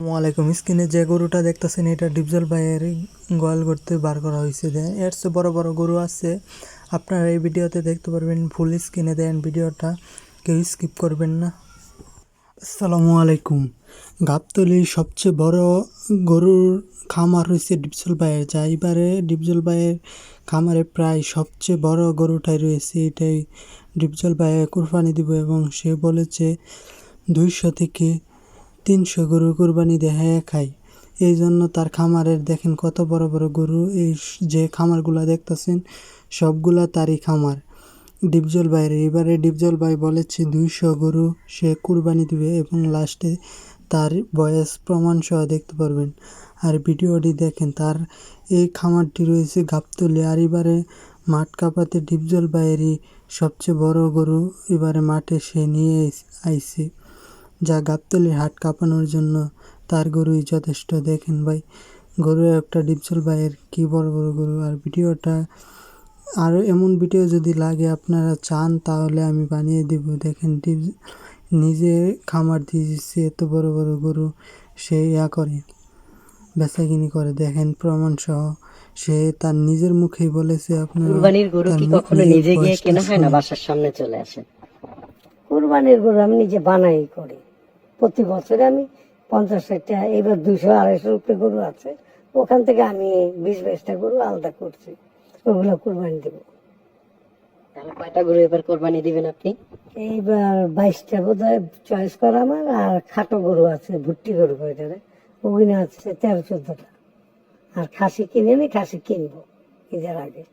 আসসালামাইকুম স্ক্রিনে যে গরুটা দেখতেছেন, এটা ডিপজল ভাইয়ের গোয়াল করতে বার করা হয়েছে দেন এর চেয়ে বড় বড় গরু আছে। আপনারা এই ভিডিওতে দেখতে পারবেন, ফুল স্ক্রিনে দেন ভিডিওটা। কেউ স্কিপ করবেন না। আসসালামু আলাইকুম গাবতলির সবচেয়ে বড় গরুর খামার হয়েছে ডিপজল ভাইয়ের। যা এবারে ডিপজল ভাইয়ের খামারে প্রায় সবচেয়ে বড় গরুটাই রয়েছে। এটাই ডিপজল ভাইয়ে কুরবানি দিব এবং সে বলেছে দুইশো থেকে তিনশো গরু কুরবানি দেখায় খায়। এই জন্য তার খামারের দেখেন কত বড় বড় গরু, এই যে খামারগুলা দেখতেছেন, সবগুলা তারই খামার। ডিপজল ভাইয়ের এবারে ডিপজল ভাই বলেছে দুইশো গরু সে কুরবানি দিবে এবং লাস্টে তার বয়স প্রমাণ সহ দেখতে পারবেন। আর ভিডিওটি দেখেন, তার এই খামারটি রয়েছে গাবতলি, আর এবারে মাঠ কাপাতে ডিপজল ভাইয়েরই সবচেয়ে বড় গরু, এবারে মাঠে সে নিয়ে আইছে যা গাবতলির হাট কাঁপানোর জন্য তার গরুই যথেষ্ট। দেখেন ভাই গরু একটা ডিপজল ভাইয়ের কি বড় বড় গরু। আর ভিডিওটা আরও এমন ভিডিও যদি লাগে আপনারা চান তাহলে আমি বানিয়ে দেব। দেখেন ডিপ নিজে খামার দিয়ে দিচ্ছে এত বড় বড় গরু সে ইয়া করে বেচাকিনি করে। দেখেন প্রমাণ সহ সে তার নিজের মুখেই বলেছে আপনার কুরবানির গরু কি কখনো নিজে গিয়ে কেনা হয় না বাসার সামনে চলে আসে? কুরবানির গরু আমি নিজে বানাই করি। প্রতি বছরে আমি পঞ্চাশ ষাটটা এবার দুশো আড়াইশো রুপে গরু আছে। ওখান থেকে আমি বিশ বাইশটা গরু আলাদা করছি ওগুলো কোরবানি দেবো। তাহলে কয়টা গরু এবার কোরবানি দিবেন আপনি? এইবার বাইশটা বোধ চয়েস করা আমার আর খাটো গরু আছে ভুট্টি গরু কয়টারে ওগুলো আছে তেরো চোদ্দটা। আর খাসি কিনে নি খাসি কিনবো ঈদের আগে।